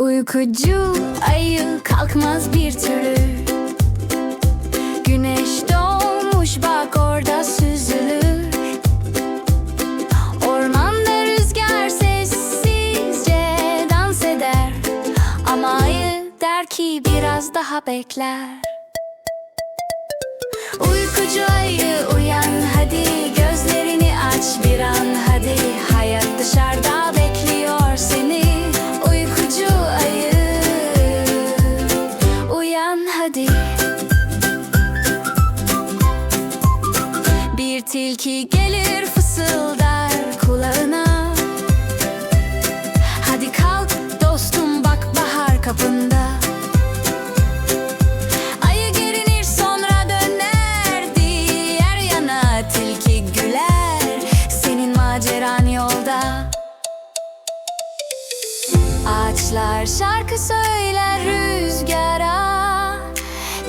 Uykucu ayı kalkmaz bir türlü. Güneş doğmuş bak orada süzülür. Ormanda rüzgar sessizce dans eder. Ama ayı der ki biraz daha bekler Tilki gelir fısıldar kulağına. Hadi kalk dostum bak bahar kapında. Ayı gerinir sonra döner. Diğer yana tilki güler. Senin maceran yolda. Ağaçlar şarkı söyler rüzgara.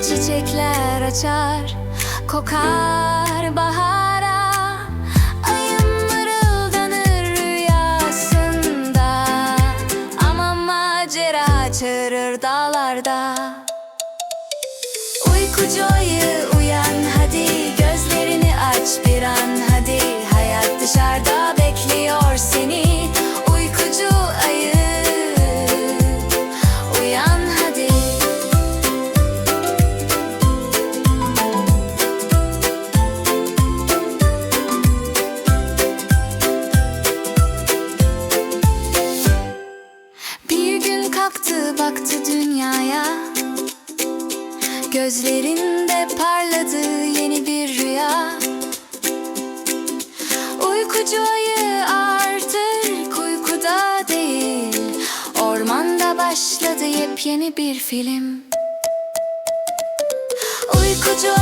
Çiçekler açar kokar bahara dağlarda. Uykucu ayı uyan hadi gözlerini aç bir an hadi Hayat dışarıda Gözlerinde parladı yeni bir rüya. Uykucu ayı artık uykuda değil. Ormanda başladı yepyeni bir film. Uykucu